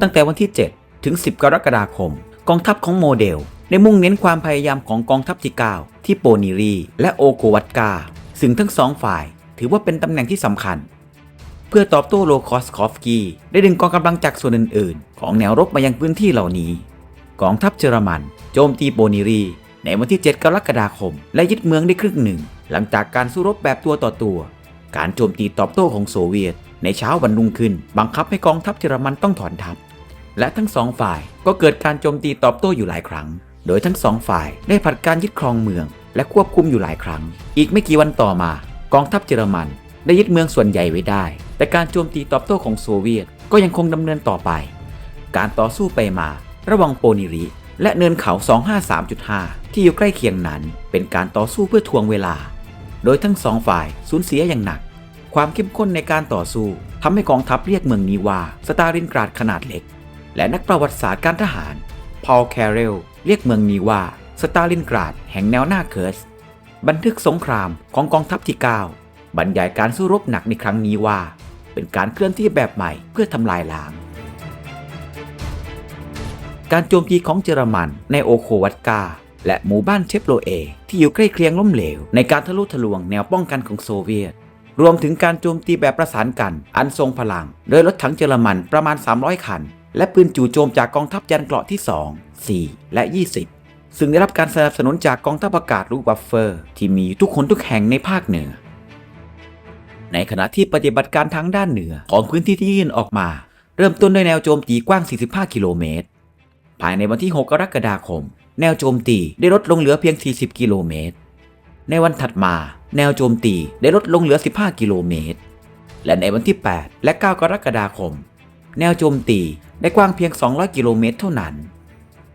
ตั้งแต่วันที่ 7 ถึง 10 กรกฎาคม กองทัพของโมเดล ได้มุ่งเน้นความพยายามของกองทัพที่ 9 ที่โปนิรี และโอโกวัตกา ซึ่งทั้งสองฝ่าย ถือว่าเป็นตำแหน่งที่สำคัญ เพื่อตอบโต้โลคอสคอฟกีได้ดึงกองกำลังจากส่วนอื่น ๆ ของแนวรบมายังพื้นที่เหล่านี้ กองทัพเยอรมัน โจมตีโปนิรี ในวันที่ 7 กรกฎาคม และยึดเมืองได้ครึ่งหนึ่ง หลังจากการสู้รบแบบตัวต่อตัว การโจมตีตอบโต้ของโซเวียตในเช้าวันรุ่งขึ้น บังคับให้กองทัพเยอรมันต้องถอนทัพ และทั้งสองฝ่ายก็เกิดการโจมตีตอบโต้อยู่หลายครั้ง โดยทั้งสองฝ่ายได้ผัดการยึดครองเมือง และควบคุมอยู่หลายครั้ง อีกไม่กี่วันต่อมา กองทัพเยอรมัน ได้ยึดเมืองส่วนใหญ่ไว้ได้ แต่การโจมตีตอบโต้ของโซเวียตก็ยังคงดำเนินต่อไป การต่อสู้ไปมา ระหว่างโปนิริ และเนินเขา 253.5 ที่อยู่ใกล้เคียงนั้น เป็นการต่อสู้เพื่อทวงเวลา โดยทั้งสองฝ่ายสูญเสียอย่างหนัก ความเข้มข้นในการต่อสู้ทำให้กองทัพเรียกเมืองนี้ว่าสตาลินกราดขนาดเล็ก และนักประวัติศาสตร์การทหาร พอล แคเรล เรียกเมืองนี้ว่าสตาลินกราดแห่งแนวหน้าเคิร์ส บันทึกสงครามของกองทัพที่ 9 บรรยายการสู้รบหนักในครั้งนี้ว่า เป็นการเคลื่อนที่แบบใหม่เพื่อทำลายล้าง การโจมตีของเยอรมันในโอโควัตกา และหมู่บ้านเชฟโรเอ ที่อยู่ใกล้เคียงล้มเหลว ในการทะลุทะลวงแนวป้องกันของโซเวียต รวมถึงการโจมตีแบบประสานกันอันทรงพลังโดยรถถังเยอรมันประมาณ 300 คัน และปืนจู่โจมจากกองทัพยันเกราะที่ 2 4 และ 20 ซึ่งได้รับการสนับสนุนจากกองทัพอากาศลูบัฟเฟอร์ ที่มีทุกคนทุกแห่งในภาคเหนือ ในขณะที่ปฏิบัติการทางด้านเหนือของพื้นที่ที่ยื่นออกมา เริ่มต้นด้วยแนวโจมตีกว้าง 45 กิโลเมตร ภายในวันที่ 6 กรกฎาคม แนวโจมตีได้ลดลงเหลือเพียง 40 กิโลเมตร ในวันถัดมา แนวโจมตีได้ลดลงเหลือ 15 กิโลเมตร และในวันที่ 8 และ 9 กรกฎาคม แนวโจมตีได้กว้างเพียง 200 กิโลเมตรเท่านั้น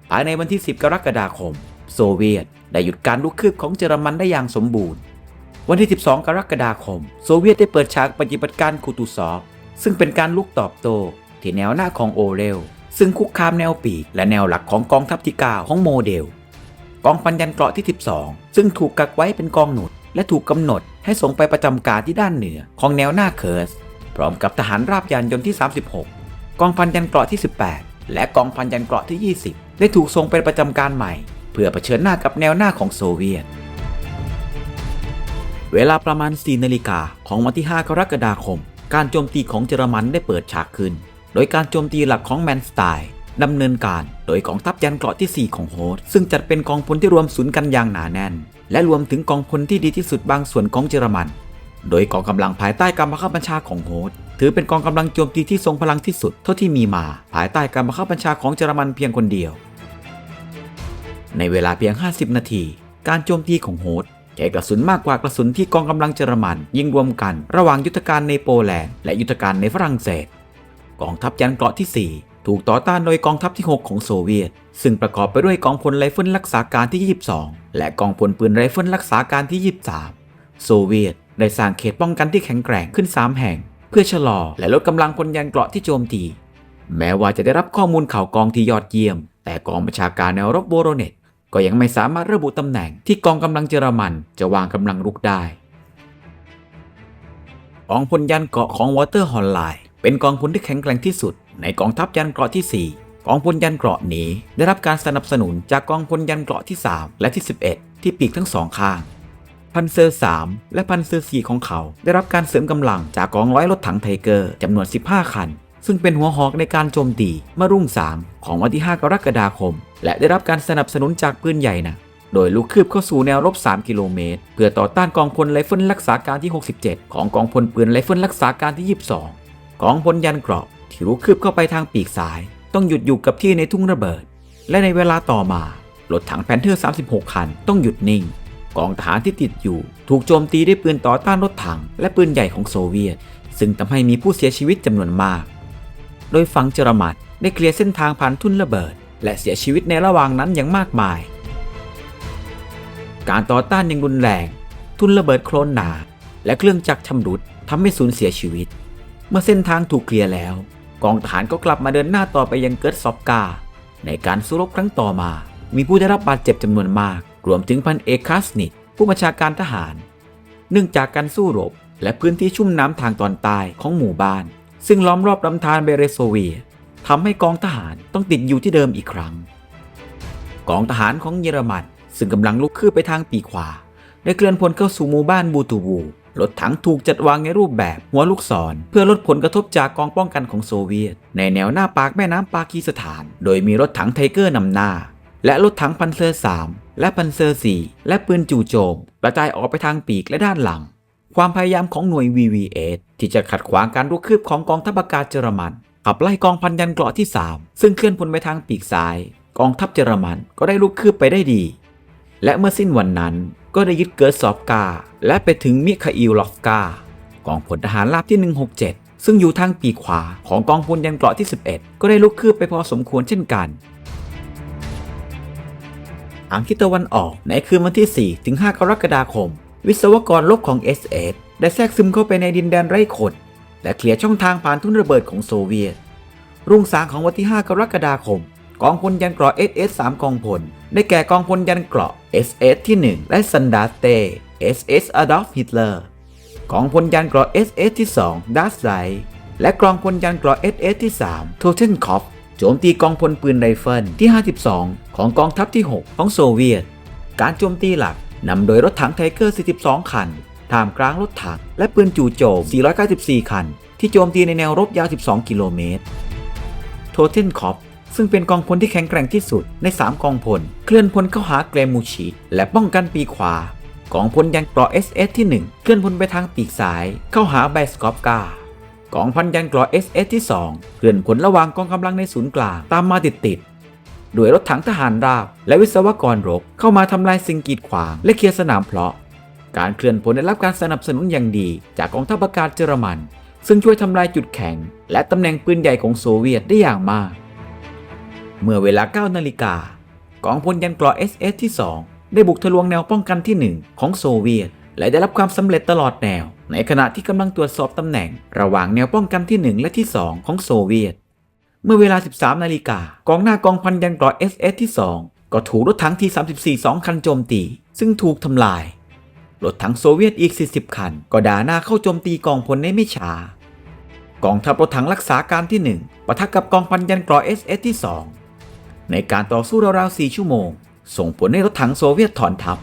ภายในวันที่ 10 กรกฎาคม โซเวียต ได้หยุดการลุกคืบของเยอรมันได้อย่างสมบูรณ์ วันที่ 12 กรกฎาคม โซเวียตได้เปิดฉากปฏิบัติการคูตูซอฟซึ่งเป็นการลุกตอบโต้ที่แนวหน้าของโอเรลซึ่งคุกคามแนวปีกและแนวหลักของกองทัพที่9ของโมเดล กองพันยันเกราะที่ 12 ซึ่งถูกกักไว้เป็นกองหนุด และถูกกำหนดให้ส่งไปประจำการที่ด้านเหนือของแนวหน้าเคิร์ส พร้อมกับทหารราบยานยนต์ที่ 36 กองพันยันเกราะที่ 18 และกองพันยันเกราะที่ 20 ได้ถูกส่งไปประจำการใหม่ เพื่อเผชิญหน้ากับแนวหน้าของโซเวียต เวลาประมาณ 4 นาฬิกาของวันที่ 5 กรกฎาคม การโจมตีของเยอรมันได้เปิดฉากขึ้น โดยการโจมตีหลักของแมนสไตน์ดำเนินการโดยกองทัพยันเกราะที่ 4 ของโฮสซึ่งจัดเป็นกองพลที่รวมศูนย์กันอย่างหนาแน่น และรวมถึงกองพลที่ดีที่สุดบางส่วนของเยอรมัน โดยกองกำลังภายใต้การบังคับบัญชาของโฮสต์ถือเป็นกองกำลังโจมตีที่ทรงพลังที่สุดเท่าที่มีมา ภายใต้การบังคับบัญชาของเยอรมันเพียงคนเดียว ในเวลาเพียง 50 นาที การโจมตีของโฮสต์ใช้กระสุนมากกว่ากระสุนที่กองกำลังเยอรมัน ยิงรวมกันระหว่างยุทธการในโปแลนด์และยุทธการในฝรั่งเศส กองทัพยันเกราะที่ 4 ถูกต่อต้านโดยกองทัพที่ 6 ของโซเวียต ซึ่งประกอบไปด้วยกองพลไรเฟิลรักษาการที่ 22 และกองพลปืนไรเฟิลรักษาการที่ 23 โซเวียต ได้สร้างเขตป้องกันที่แข็งแกร่งขึ้น 3 แห่ง เพื่อชะลอและลดกำลังพลยันเกราะที่โจมตี แม้ว่าจะได้รับข้อมูลข่าวกองที่ยอดเยี่ยม แต่กองบัญชาการแนวรบโบโรเนตก็ยังไม่สามารถระบุตำแหน่งที่กองกำลังเยอรมันจะวางกำลังรุกได้กองพลยันเกราะของวอเตอร์ฮอลไลน์เป็นกองพลที่แข็งแกร่งที่สุด ในกองทัพยันเกราะที่ 4 กองพลยันเกราะนี้ ได้รับการสนับสนุนจากกองพลยันเกราะที่ 3 และที่ 11 ที่ปีกทั้งสองข้าง พันเซอร์ 3 และพันเซอร์ 4 ของเขา ได้รับการเสริมกำลังจากกองร้อยรถถังไทเกอร์จำนวน 15 คัน ซึ่งเป็นหัวหอกในการโจมตีมื่อรุ่ง 3 ของวันที่ 5 กรกฎาคม และได้รับการสนับสนุนจากปืนใหญ่นะโดยลุกคืบเข้าสู่แนวรบ 3 กิโลเมตร เพื่อต่อต้านกองพลไรเฟิลรักษาการที่ 67 ของกองพลปืนไรเฟิลรักษาการที่ 22 กองพลยันเกราะที่ลุกคืบเข้าไปทางปีกซ้าย ต้องหยุดอยู่กับที่ในทุ่งระเบิด และในเวลาต่อมา รถถังแพนเทอร์ 36 คันต้องหยุดนิ่ง กองทหารที่ติดอยู่ ถูกโจมตีด้วยปืนต่อต้านรถถัง และปืนใหญ่ของโซเวียต ซึ่งทำให้มีผู้เสียชีวิตจำนวนมาก โดยฝั่งเยอรมันได้เคลียร์เส้นทางผ่านทุ่นระเบิด และเสียชีวิตในระหว่างนั้นอย่างมากมาย การต่อต้านยังรุนแรง ทุนระเบิดโคลนหนา และเครื่องจักรชำรุดทำให้สูญเสียชีวิต เมื่อเส้นทางถูกเคลียร์แล้ว กองทหารก็กลับมาเดินหน้าต่อไปยังเกิร์ตซอฟกา ในการสู้รบครั้งต่อมา มีผู้ได้รับบาดเจ็บจำนวนมาก รวมถึงพันเอกคาสนิตผู้บัญชาการทหาร เนื่องจากการสู้รบ และพื้นที่ชุ่มน้ำทางตอนใต้ของหมู่บ้าน ซึ่งล้อมรอบลำธารเบเรโซเวียทำให้กองทหารต้องติดอยู่ที่เดิมอีกครั้ง กองทหารของเยอรมันซึ่งกำลังลุกคืบไปทางปีกขวา ได้เคลื่อนพลเข้าสู่หมู่บ้านบูตูวูรถถังถูกจัดวางในรูปแบบหัวลูกศร เพื่อลดผลกระทบจากกองป้องกันของโซเวียต ในแนวหน้าปากแม่น้ำปากีสถาน โดยมีรถถังไทเกอร์นำหน้า และรถถังพันเซอร์ 3 และพันเซอร์ 4 และปืนจู่โจมกระจายออกไปทางปีกและด้านหลัง ความพยายามของหน่วย VVS ที่จะขัดขวางการรุกคืบของกองทัพอากาศเยอรมันขับไล่กองพันยันเกราะที่ 3 ซึ่งเคลื่อนพลไปทางปีกซ้าย กองทัพเยอรมันก็ได้ลุกคืบไปได้ดี และเมื่อสิ้นวันนั้นก็ได้ยึดเกิร์ซอฟกา และไปถึงมิคาอิลลอฟกากองพลทหารราบที่ 167 ซึ่งอยู่ทางปีกขวาของกองพลยันเกราะที่ 11 ก็ได้ลุกคืบไปพอสมควรเช่นกันางทิศตะวันออกในคืนวันที่ 4 ถึง 5 กรกฎาคม วิศวกรลบของ SS ได้แทรกซึมเข้าไปในดินแดนไร้คนและเคลียร์ช่องทางผ่านทุ่นระเบิดของโซเวียต รุ่งสางของวันที่ 5 กรกฎาคม กองพลยันเกราะ SS 3 กองพล ได้แก่กองพลยันเกราะ SS ที่ 1 และซันดาเต SS Adolf Hitler กองพลยันเกราะ SS ที่2 d a s l i และกองพลยันเกราะ SS ที่3 t o t e n k o p โจมตีกองพลปืนไรเฟิลที่ 52 ของกองทัพที่ 6 ของโซเวียต การโจมตีหลักนำโดยรถถังไทเกอร์ 42 คันท่ามกลางรถถังและปืนจู่โจม 494 คัน ที่โจมตีในแนวรบยาว 12 กิโลเมตร โทเทนคอปซึ่งเป็นกองพลที่แข็งแกร่งที่สุดใน 3 กองพล เคลื่อนพลเข้าหาเกรมูชิ และป้องกันปีขวา กองพลยันเกราะ SS ที่ 1 เคลื่อนพลไปทางปีกซ้าย เข้าหาไบสกอฟกา กองพันยันกราะ SS ที่ 2 เคลื่อนพลระหว่างกองกำลังในศูนย์กลางตามมาติดติดๆด้วยรถถังทหารราบ และวิศวกรรบเข้ามาทำลายสิ่งกีดขวาง และเคลียร์สนามเพลาะ การเคลื่อนพลได้รับการสนับสนุนอย่างดี จากกองทัพอากาศเยอรมัน ซึ่งช่วยทำลายจุดแข็ง และตำแหน่งปืนใหญ่ของโซเวียตได้อย่างมาก เมื่อเวลา9นาฬิกากองพลยันกราะ SS ที่ 2 ได้บุกทะลวงแนวป้องกันที่ 1 ของโซเวียต และได้รับความสำเร็จตลอดแนว ในขณะที่กำลังตรวจสอบตำแหน่ง ระหว่างแนวป้องกันที่ 1 และที่ 2 ของโซเวียต เมื่อเวลา 13 นาฬิกากองหน้ากองพันยันเกราะ SS ที่ 2 ก็ถูกรถถังที 34 2 คันโจมตี ซึ่งถูกทำลาย รถถังโซเวียตอีก 40 คัน ก็ด่าหน้าเข้าโจมตีกองพลในไม่ช้ากองทัพรถถังรักษาการที่ 1ปะทะกับกองพันยันเกราะ SS ที่ 2 ในการต่อสู้ราวๆ4ชั่วโมง ส่งผลให้รถถังโซเวียตถอนทัพ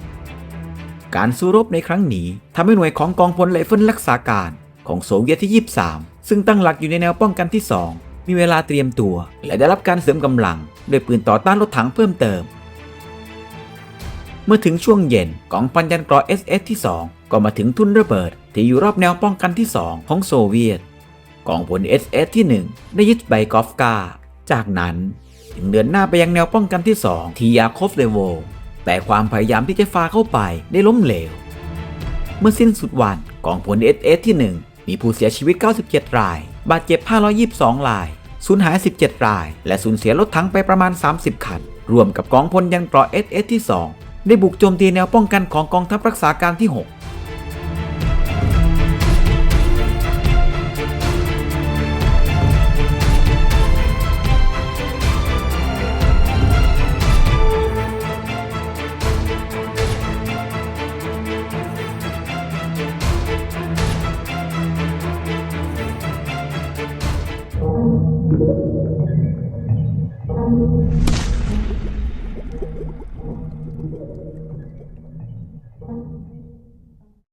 การสู้รบในครั้งนี้ทำให้หน่วยของกองพลไรเฟิลรักษาการของโซเวียตที่ 23 ซึ่งตั้งหลักอยู่ในแนวป้องกันที่ 2 มีเวลาเตรียมตัว และได้รับการเสริมกำลังด้วยปืนต่อต้านรถถังเพิ่มเติม เมื่อถึงช่วงเย็นกองพันยันกราะ SS ที่ 2 ก็มาถึงทุ่นระเบิด ที่อยู่รอบแนวป้องกันที่ 2 ของโซเวียตกองพล SS ที่ 1 ได้ยึดไบกอฟกา จากนั้นจึงเดินหน้าไปยังแนวป้องกันที่ 2 ที่ยาโคฟเลโว แต่ความพยายามที่จะฟาเข้าไปได้ล้มเหลว เมื่อสิ้นสุดวันกองพลเอสเอสที่ 1 มีผู้เสียชีวิต 97 ราย บาดเจ็บ 522 ราย สูญหาย 17 ราย และสูญเสียรถถังไปประมาณ 30 คัน รวมกับกองพลยันเกราะ SS ที่ 2 ได้บุกโจมตีแนวป้องกันของกองทัพรักษาการที่ 6